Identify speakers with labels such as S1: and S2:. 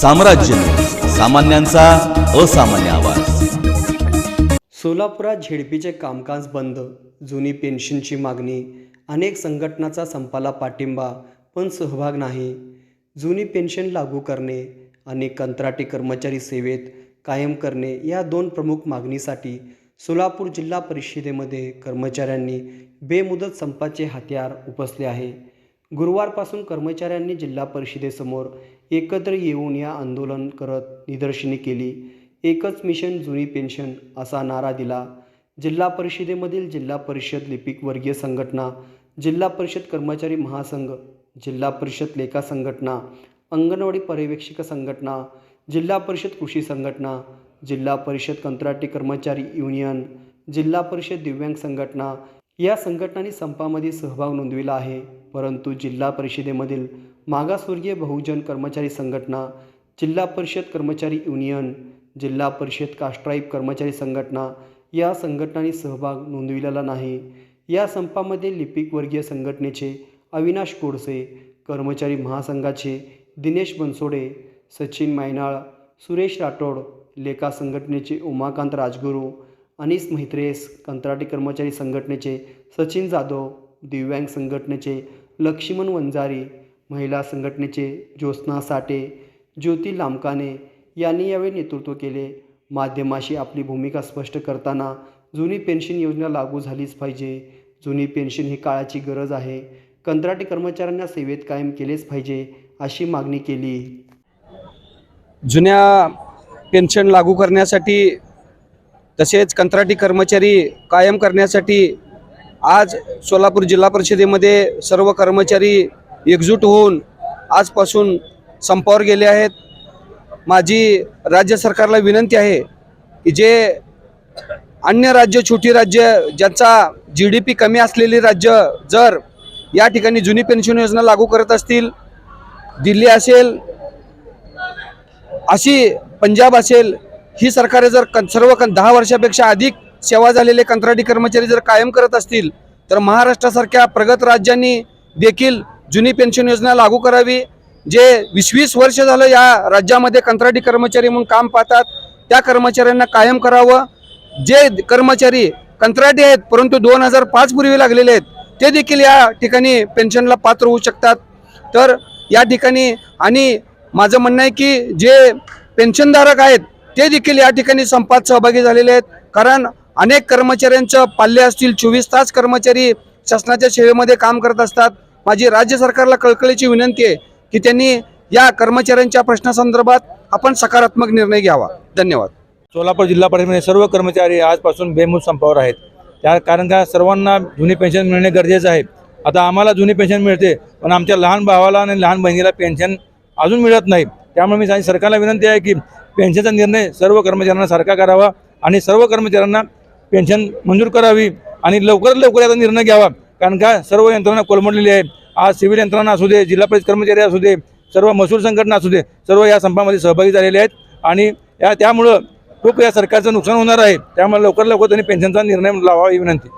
S1: साम्राज्य. सामान्यांचा असामान्य आवाज.
S2: सोलापुरात झेडपीचे कामकाज बंद जुनी पेन्शनची मागणी अनेक संघटनाचा संपाला पाठिंबा पण सहभाग नाही. जुनी पेन्शन लागू करणे आणि कंत्राटी कर्मचारी सेवेत कायम करणे या दोन प्रमुख मागणीसाठी सोलापूर जिल्हा परिषदेमध्ये कर्मचाऱ्यांनी बेमुदत संपाचे हत्यार उपसले आहे. गुरुवारपासून कर्मचाऱ्यांनी जिल्हा परिषदेसमोर एकत्र येऊन या आंदोलन करत निदर्शने केली. एकच मिशन जुनी पेन्शन असा नारा दिला. जिल्हा परिषदेमधील जिल्हा परिषद लिपिक वर्गीय संघटना जिल्हा परिषद कर्मचारी महासंघ जिल्हा परिषद लेखा संघटना अंगणवाडी पर्यवेक्षक संघटना जिल्हा परिषद कृषी संघटना जिल्हा परिषद कंत्राटी कर्मचारी युनियन जिल्हा परिषद दिव्यांग संघटना या संघटनांनी संपामध्ये सहभाग नोंदविला आहे. परंतु जिल्हा परिषदेमधील मागासवर्गीय बहुजन कर्मचारी संघटना जिल्हा परिषद कर्मचारी युनियन जिल्हा परिषद कास्ट्राईब कर्मचारी संघटना या संघटनांनी सहभाग नोंदविलेला नाही. या संपामध्ये लिपिक वर्गीय संघटनेचे अविनाश कोडसे कर्मचारी महासंघाचे दिनेश बनसोडे सचिन मायनाळ सुरेश राठोड लेखा संघटनेचे उमाकांत राजगुरू अनिस म्हैत्रेस कंत्राटी कर्मचारी संघटनेचे सचिन जाधव दिव्यांग संघटनेचे लक्ष्मण वंजारी महिला संघटनेचे ज्योत्स्ना साठे ज्योती लामकाने यांनी यावेळी नेतृत्व केले. माध्यमाशी आपली भूमिका स्पष्ट करताना जुनी पेन्शन योजना लागू झालीच पाहिजे. जुनी पेन्शन ही काळाची गरज आहे. कंत्राटी कर्मचाऱ्यांना सेवेत कायम केलेच पाहिजे अशी मागणी केली.
S3: जुन्या पेन्शन लागू करण्यासाठी तसेच कंत्राटी कर्मचारी कायम करण्यासाठी आज सोलापूर जिल्हा परिषदेमध्ये सर्व कर्मचारी एकजूट होऊन आजपासून संपावर गेले आहेत. माझी राज्य सरकारला विनंती आहे की जे अन्य राज्य छोटी राज्य ज्यांचा जी डी पी कमी असलेली राज्य जर या ठिकाणी जुनी पेन्शन योजना लागू करत असतील दिल्ली असेल अशी पंजाब असेल ही सरकारे जर कं सर्व कं दहा वर्षापेक्षा अधिक सेवा झालेले कंत्राटी कर्मचारी जर कायम करत असतील तर महाराष्ट्रासारख्या प्रगत राज्यांनी देखील जुनी पेन्शन योजना लागू करावी. जे वीस वीस वर्ष झालं या राज्यामध्ये कंत्राटी कर्मचारी म्हणून काम पाहतात त्या कर्मचाऱ्यांना कायम करावं. जे कर्मचारी कंत्राटी आहेत परंतु दोन हजार पाच पूर्वी लागलेले आहेत ते देखील या ठिकाणी पेन्शनला पात्र होऊ शकतात. तर या ठिकाणी आणि माझं म्हणणं आहे की जे पेन्शनधारक आहेत ते देखील या ठिकाणी संपात सहभागी झालेले आहेत. कारण अनेक कर्मचाऱ्यांचं पाल्य असतील चोवीस तास कर्मचारी शासनाच्या सेवेमध्ये काम करत असतात. माझी राज्य सरकारला कळकळीची विनंती आहे की त्यांनी या कर्मचाऱ्यांच्या प्रश्नासंदर्भात आपण सकारात्मक निर्णय घ्यावा. धन्यवाद.
S4: सोलापूर जिल्हा परिषदेमध्ये सर्व कर्मचारी आजपासून बेमूत संपावर आहेत. त्या कारण त्या सर्वांना जुनी पेन्शन मिळणे गरजेचं आहे. आता आम्हाला जुनी पेन्शन मिळते पण आमच्या लहान भावाला आणि लहान बहिणीला पेन्शन अजून मिळत नाही. त्यामुळे मी सांग- सरकारला विनंती आहे की पेन्शनचा निर्णय सर्व कर्मचाऱ्यांना सारखा करावा आणि सर्व कर्मचाऱ्यांना पेन्शन मंजूर करावी आणि लवकरात लवकर याचा निर्णय घ्यावा. कारण का? सर्व यंत्रणा कोलमडलेली आहे. आज सिव्हिल यंत्रणा असू दे जिल्हा परिषद कर्मचारी असू दे सर्व महसूल संघटना असू दे सर्व या संपामध्ये सहभागी झालेले आहेत. आणि या त्यामुळं खूप या सरकारचं नुकसान होणार आहे. त्यामुळे लवकर लवकर त्यांनी पेन्शनचा निर्णय लावावा ही विनंती.